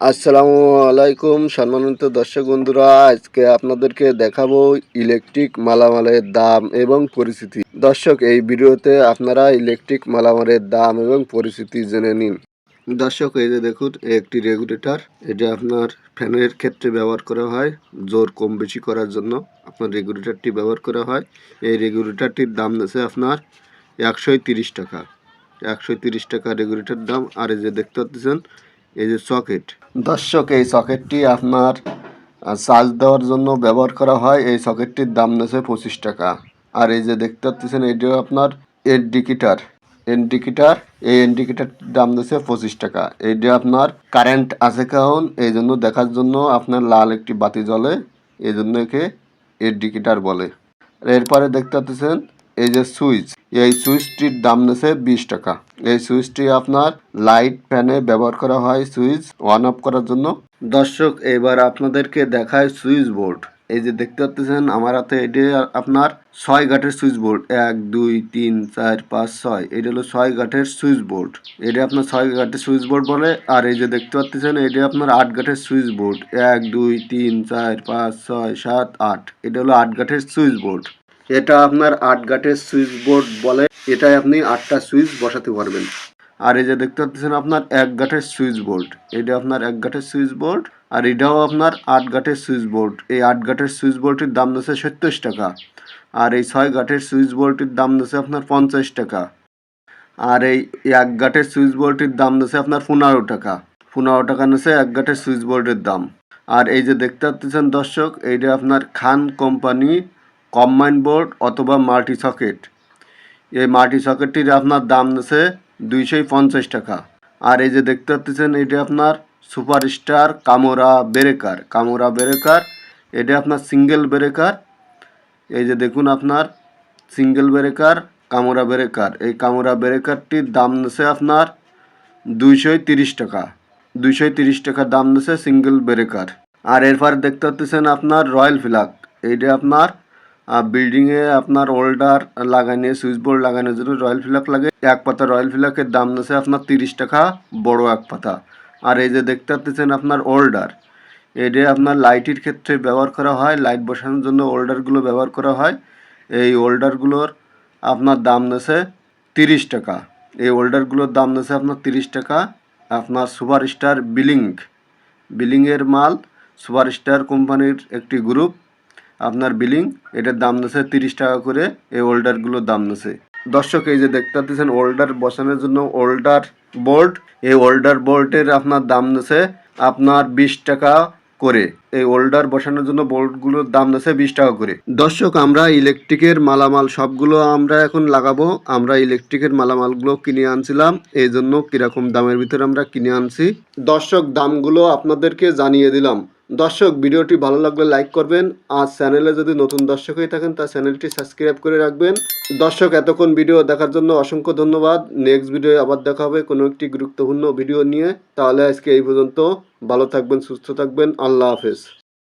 আসসালামু আলাইকুম সম্মানিত দর্শক বন্ধুরা, আজকে আপনাদেরকে দেখাবো ইলেকট্রিক মালামালের দাম এবং পরিস্থিতি। দর্শক, এই ভিডিওতে আপনারা ইলেকট্রিক মালামালের দাম এবং পরিস্থিতি জেনে নিন। দর্শক, এই যে দেখুন, একটি রেগুলেটর, এটা আপনার ফ্যানের ক্ষেত্রে ব্যবহার করা হয়, জোর কম বেশি করার জন্য আপনার রেগুলেটরটি ব্যবহার করা হয়। এই রেগুলেটরটির দাম আছে আপনার তিরিশ টাকা। একশো টাকা রেগুলেটর দাম, আর এই যে দেখতে পাচ্ছেন এই যে সকেট দর্শক, এই সকেটটি আপনার চার্জ দেওয়ার জন্য ব্যবহার করা হয়। এই সকেটটির দাম নেছে পঁচিশ টাকা। আর এই যে দেখতে পাচ্ছেন এটিও আপনার ইন্ডিকেটার ইন্ডিকেটার এই ইন্ডিকেটারটির দাম নেছে পঁচিশ টাকা। এইটা আপনার কারেন্ট আছে কারণ, এই জন্য দেখার জন্য আপনার লাল একটি বাতি জ্বলে, এই জন্য একে ইন্ডিকেটার বলে এরপরে দেখতে পাচ্ছেন এই যে সুইচ, এই সুইচটির দাম নেছে বিশ টাকা। এই সুইচটি আপনার লাইট ফ্যানে ব্যবহার করা হয় সুইচ অন অফ করার জন্য। দর্শক, এবার আপনাদেরকে দেখায় সুইচ বোর্ড। এই যে দেখতে পাচ্ছেন, আমার হাতে এটি আপনার ছয় ঘাটের সুইচ বোর্ড। এক, দুই, তিন, চার, পাঁচ, ছয়, এটা হলো ছয় ঘাটের সুইচ বোর্ড। এটা আপনার ছয় ঘাটের সুইচ বোর্ড বলে, আর এই যে দেখতে পাচ্ছেন, এটি আপনার আট ঘাটের সুইচ বোর্ড। এক, দুই, তিন, চার, পাঁচ, ছয়, সাত, আট, এটা হলো আট ঘাটের সুইচ বোর্ড। এটা আপনার আট গাটের সুইচ বোর্ড বলে, এটাই আপনি আটটা সুইচ বসাতে পারবেন। আর এই যে দেখতে পাচ্ছেন আপনার এক গাটের সুইচ বোর্ড, এটা আপনার এক গাটের সুইচ বোর্ড, আর এটাও আপনার আট গাটের সুইচ বোর্ড। এই আট গাটের সুইচ বোর্ডটির দাম দিচ্ছে সত্তর টাকা, আর এই ছয় গাটের সুইচ বোর্ডটির দাম দিচ্ছে আপনার পঞ্চাশ টাকা, আর এই এক গাটের সুইচ বোর্ডটির দাম দিচ্ছে আপনার পনেরো টাকা পনেরো টাকা নিচ্ছে এক গাটের সুইচ বোর্ডের দাম। আর এই যে দেখতে পাচ্ছেন দর্শক, এইটা আপনার খান কোম্পানি কম্বাইন বোর্ড অথবা মাল্টি সকেট। এই মাল্টি সকেটটির আপনার দাম আছে দুইশোই পঞ্চাশ টাকা। আর এই যে দেখতে পাচ্ছেন, এটা আপনার সুপার স্টার কামোরা ব্রেকার। কামোরা ব্রেকার, এটা আপনার সিঙ্গেল ব্রেকার। এই যে দেখুন আপনার সিঙ্গেল ব্রেকার, কামোরা ব্রেকার। এই কামোরা ব্রেকারটির দাম আছে আপনার দুইশোই তিরিশ টাকা। দুইশোই তিরিশ টাকা দাম দিছে সিঙ্গেল ব্রেকার। আর এরপর দেখতে পাচ্ছেন আপনার রয়্যাল ফ্ল্যাগ এইটা আপনার বিল্ডিংয়ে আপনার ওল্ডার লাগানো সুইচ বোর্ড লাগানোর জন্য রয়্যাল ফ্ল্যাগ লাগে, এক পাতা রয়্যাল ফ্ল্যাগের দাম আছে আপনার তিরিশ টাকা, বড় এক পাতা। আর এই যে দেখতে পাচ্ছেন আপনার ওল্ডার এটা আপনার লাইটের ক্ষেত্রে ব্যবহার করা হয় লাইট বসানোর জন্য ওল্ডারগুলো ব্যবহার করা হয়, এই ওল্ডারগুলোর আপনার দাম নেছে তিরিশ টাকা। এই ওল্ডারগুলোর দাম নেছে আপনার তিরিশ টাকা, আপনার সুপার স্টার বিলিং বিলিংয়ের মাল সুপার স্টার কোম্পানির একটি গ্রুপ আপনার বিলিং এটার দাম নেছে তিরিশ টাকা করে, এই ওল্ডারগুলোর দাম নেছে দর্শক, এই যে দেখতে পাচ্ছেন ওল্ডার বসানোর জন্য ওল্ডার বোর্ড এই ওল্ডার বোর্ডের আপনার দাম নেছে আপনার বিশ টাকা করে। এই ওল্ডার বসানোর জন্য বোর্ডগুলোর দাম নেছে বিশ টাকা করে। দর্শক, আমরা ইলেকট্রিকের মালামাল সবগুলো আমরা এখন লাগাবো। আমরা ইলেকট্রিকের মালামালগুলো কিনে আনছিলাম, এই জন্য কীরকম দামের ভিতরে আমরা কিনে আনছি। দর্শক, দামগুলো আপনাদেরকে জানিয়ে দিলাম। দর্শক, ভিডিওটি ভালো লাগলে লাইক করবেন আর চ্যানেলে যদি নতুন দর্শক হয়ে থাকেন তা চ্যানেলটি সাবস্ক্রাইব করে রাখবেন। দর্শক, এতক্ষণ ভিডিও দেখার জন্য অসংখ্য ধন্যবাদ। নেক্সট ভিডিও আবার দেখা হবে কোনো একটি গুরুত্বপূর্ণ ভিডিও নিয়ে। তাহলে আজকে এই পর্যন্ত। ভালো থাকবেন, সুস্থ থাকবেন। আল্লাহ হাফেজ।